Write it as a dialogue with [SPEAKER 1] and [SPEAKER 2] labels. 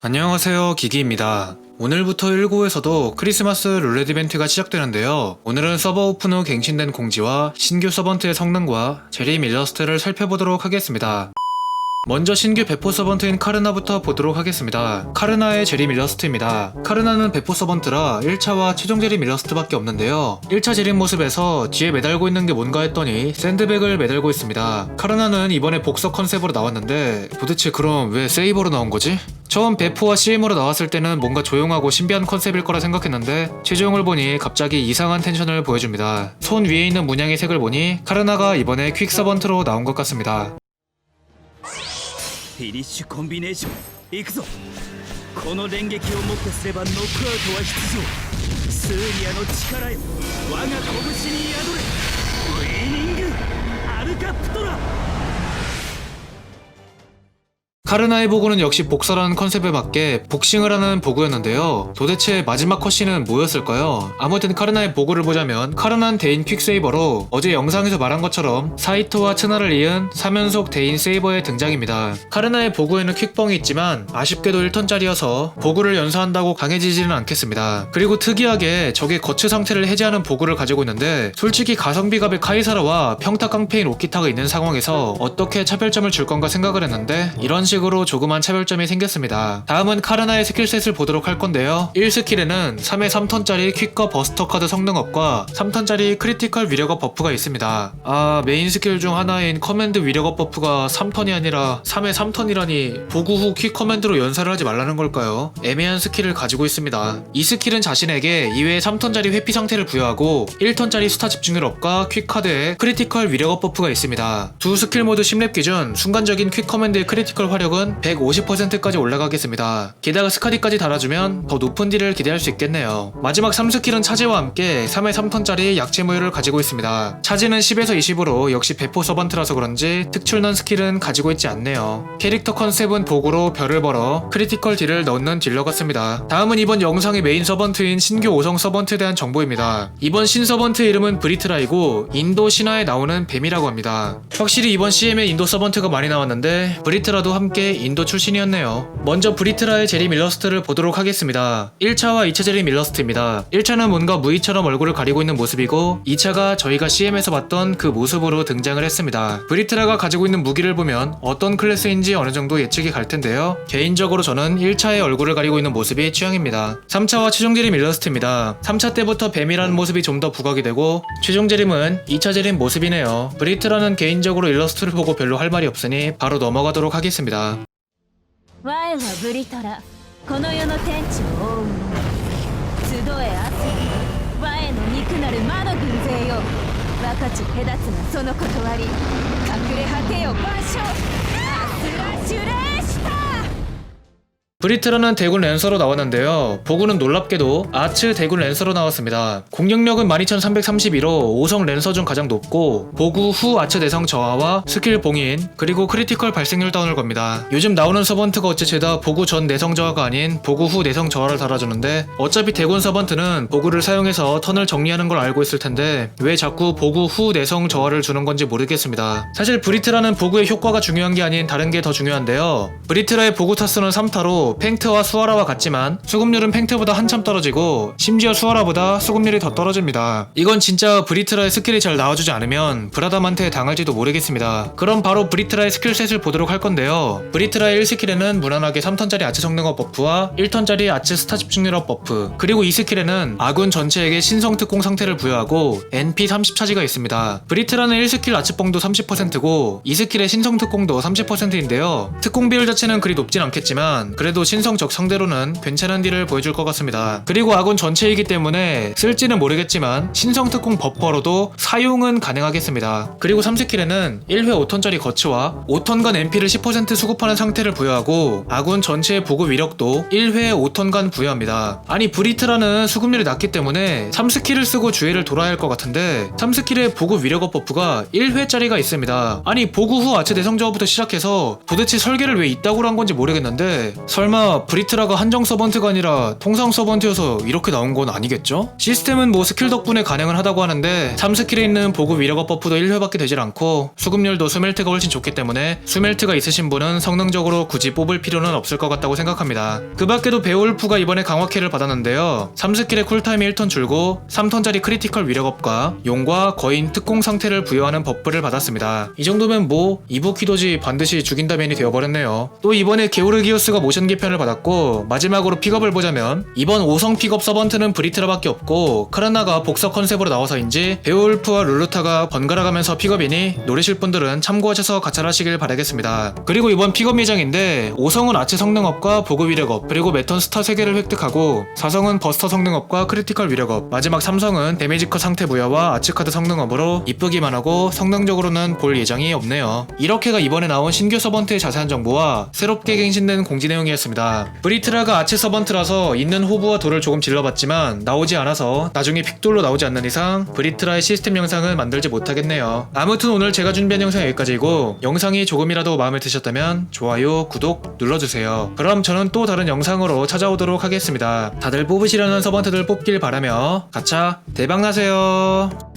[SPEAKER 1] 안녕하세요 기기입니다 오늘부터 1구에서도 크리스마스 룰렛 이벤트가 시작되는데요 오늘은 서버 오픈 후 갱신된 공지와 신규 서번트의 성능과 재림 일러스트를 살펴보도록 하겠습니다 먼저 신규 배포 서번트인 카르나부터 보도록 하겠습니다. 카르나의 재림 일러스트입니다. 카르나는 배포 서번트라 1차와 최종 재림 일러스트밖에 없는데요. 1차 재림 모습에서 뒤에 매달고 있는 게 뭔가 했더니 샌드백을 매달고 있습니다. 카르나는 이번에 복서 컨셉으로 나왔는데 도대체 그럼 왜 세이버로 나온 거지? 처음 배포와 CM으로 나왔을 때는 뭔가 조용하고 신비한 컨셉일 거라 생각했는데 최종을 보니 갑자기 이상한 텐션을 보여줍니다. 손 위에 있는 문양의 색을 보니 카르나가 이번에 퀵서번트로 나온 것 같습니다.
[SPEAKER 2] 피니쉬 콤비네이션 이크소. この連撃をもってすればノックアウトは必要スーリアの力よ我が拳に宿れウィニングアルカプトラ
[SPEAKER 1] 카르나의 보고는 역시 복사라는 컨셉에 맞게 복싱을 하는 보고였는데요. 도대체 마지막 컷신은 뭐였을까요? 아무튼 카르나의 보고를 보자면 카르나는 대인 퀵세이버로 어제 영상에서 말한 것처럼 사이토와 트나를 이은 3연속 대인 세이버의 등장입니다. 카르나의 보고에는 퀵뻥이 있지만 아쉽게도 1턴짜리여서 보고를 연사한다고 강해지지는 않겠습니다. 그리고 특이하게 적의 거치 상태를 해제하는 보고를 가지고 있는데 솔직히 가성비갑의 카이사라와 평타 깡패인 오키타가 있는 상황에서 어떻게 차별점을 줄 건가 생각을 했는데 이런 식으로 조그만 차별점이 생겼습니다. 다음은 카르나의 스킬셋을 보도록 할 건데요. 1스킬에는 3회 3턴짜리 퀵과 버스터 카드 성능업과 3턴짜리 크리티컬 위력업 버프가 있습니다. 아 메인 스킬 중 하나인 커맨드 위력업 버프가 3턴이 아니라 3회 3턴이라니 보고 후퀵 커맨드로 연사를 하지 말라는 걸까요? 애매한 스킬을 가지고 있습니다. 이 스킬은 자신에게 2회 3턴짜리 회피 상태를 부여하고 1턴짜리 스타 집중률 업과 퀵 카드에 크리티컬 위력업 버프가 있습니다. 두 스킬 모두 10렙 기준 순간적인 퀵 커맨드의 크리티컬 화력 은 150%까지 올라가겠습니다. 게다가 스카디까지 달아주면 더 높은 딜을 기대할 수 있겠네요. 마지막 3스킬은 차지와 함께 3회 3턴짜리 약체 모유를 가지고 있습니다. 차지는 10에서 20으로 역시 배포 서번트라서 그런지 특출난 스킬은 가지고 있지 않네요. 캐릭터 컨셉은 복으로 별을 벌어 크리티컬 딜을 넣는 딜러 같습니다. 다음은 이번 영상의 메인 서번트인 신규 5성 서번트에 대한 정보입니다. 이번 신 서번트의 이름은 브리트라이고 인도 신화에 나오는 뱀이라고 합니다. 확실히 이번 CM에 인도 서번트가 많이 나왔는데 브리트라도 함께 인도 출신이었네요. 먼저 브리트라의 재림 일러스트를 보도록 하겠습니다. 1차와 2차 재림 일러스트입니다. 1차는 뭔가 무의처럼 얼굴을 가리고 있는 모습이고 2차가 저희가 CM에서 봤던 그 모습으로 등장을 했습니다. 브리트라가 가지고 있는 무기를 보면 어떤 클래스인지 어느 정도 예측이 갈 텐데요. 개인적으로 저는 1차의 얼굴을 가리고 있는 모습이 취향입니다. 3차와 최종 재림 일러스트입니다. 3차 때부터 뱀이라는 모습이 좀 더 부각이 되고 최종 재림은 2차 재림 모습이네요. 브리트라는 개인적으로 일러스트를 보고 별로 할 말이 없으니 바로 넘어가도록 하겠습니다.
[SPEAKER 3] 我はブリトラ。この世の天地を覆う者集え明日我の憎なる魔の軍勢よ。分かち隔つなその断り。隠れ果てよ万象アスラシュレー
[SPEAKER 1] 브리트라는 대군 랜서로 나왔는데요. 보구는 놀랍게도 아츠 대군 랜서로 나왔습니다. 공격력은 12331로 5성 랜서 중 가장 높고 보구 후 아츠 내성 저하와 스킬 봉인 그리고 크리티컬 발생률 다운을 겁니다. 요즘 나오는 서번트가 어째 죄다 보구 전 내성 저하가 아닌 보구 후 내성 저하를 달아주는데 어차피 대군 서번트는 보구를 사용해서 턴을 정리하는 걸 알고 있을 텐데 왜 자꾸 보구 후 내성 저하를 주는 건지 모르겠습니다. 사실 브리트라는 보구의 효과가 중요한 게 아닌 다른 게 더 중요한데요. 브리트라의 보구 타수는 3타로 팽트와 수아라와 같지만 수급률은 팽트보다 한참 떨어지고 심지어 수아라보다 수급률이 더 떨어집니다. 이건 진짜 브리트라의 스킬이 잘 나와주지 않으면 브라담한테 당할지도 모르겠습니다. 그럼 바로 브리트라의 스킬셋을 보도록 할 건데요. 브리트라의 1스킬에는 무난하게 3턴짜리 아츠 성능업 버프와 1턴짜리 아츠 스타 집중률업 버프 그리고 2스킬에는 아군 전체에게 신성 특공 상태를 부여하고 NP 30 차지가 있습니다. 브리트라는 1스킬 아츠뽕도 30%고 2스킬의 신성 특공도 30%인데요. 특공 비율 자체는 그리 높진 않겠지만 그래도 신성적 상대로는 괜찮은 딜을 보여줄 것 같습니다. 그리고 아군 전체이기 때문에 쓸지는 모르겠지만 신성 특공 버퍼로도 사용은 가능하겠습니다. 그리고 3스킬에는 1회 5턴짜리 거치와 5턴간 MP를 10% 수급하는 상태를 부여하고 아군 전체의 보급 위력도 1회 5턴간 부여합니다. 아니 브리트라는 수급률이 낮기 때문에 3스킬을 쓰고 주회를 돌아야 할 것 같은데 3스킬의 보급 위력업 버프가 1회짜리가 있습니다. 아니 보구 후 아츠 대성저하부터 시작해서 도대체 설계를 왜 이따구로 한 건지 모르겠는데 설마 설마 브리트라가 한정 서번트가 아니라 통상 서번트여서 이렇게 나온 건 아니겠죠? 시스템은 뭐 스킬 덕분에 가능은 하다고 하는데 3스킬에 있는 보급 위력업 버프도 1회밖에 되질 않고 수급률도 수멜트가 훨씬 좋기 때문에 수멜트가 있으신 분은 성능적으로 굳이 뽑을 필요는 없을 것 같다고 생각합니다. 그 밖에도 베올프가 이번에 강화키를 받았는데요. 3스킬의 쿨타임이 1턴 줄고 3턴짜리 크리티컬 위력업과 용과 거인 특공 상태를 부여하는 버프를 받았습니다. 이 정도면 뭐 이부키도지 반드시 죽인다면이 되어버렸네요. 또 이번에 게오르기우스가 모션 개 편을 받았고 마지막으로 픽업을 보자면 이번 5성 픽업 서번트는 브리트라밖에 없고 카르나가 복서 컨셉으로 나와서인지 베올프와 룰루타가 번갈아 가면서 픽업이니 노리실 분들은 참고하셔서 가찰하시길 바라겠습니다. 그리고 이번 픽업 예정인데 5성은 아치 성능업과 보급 위력업 그리고 매턴 스타 3개를 획득하고 4성은 버스터 성능업과 크리티컬 위력업 마지막 3성은 데미지 컷 상태 부여와 아치 카드 성능업으로 이쁘기만 하고 성능적으로는 볼 예정이 없네요. 이렇게가 이번에 나온 신규 서번트의 자세한 정보와 새롭게 갱신된 공지 내용이었 습니다. 브리트라가 아치 서번트라서 있는 호부와 돌을 조금 질러봤지만 나오지 않아서 나중에 픽돌로 나오지 않는 이상 브리트라의 시스템 영상은 만들지 못하겠네요. 아무튼 오늘 제가 준비한 영상 여기까지이고 영상이 조금이라도 마음에 드셨다면 좋아요, 구독 눌러주세요. 그럼 저는 또 다른 영상으로 찾아오도록 하겠습니다. 다들 뽑으시려는 서번트들 뽑길 바라며 가차 대박나세요.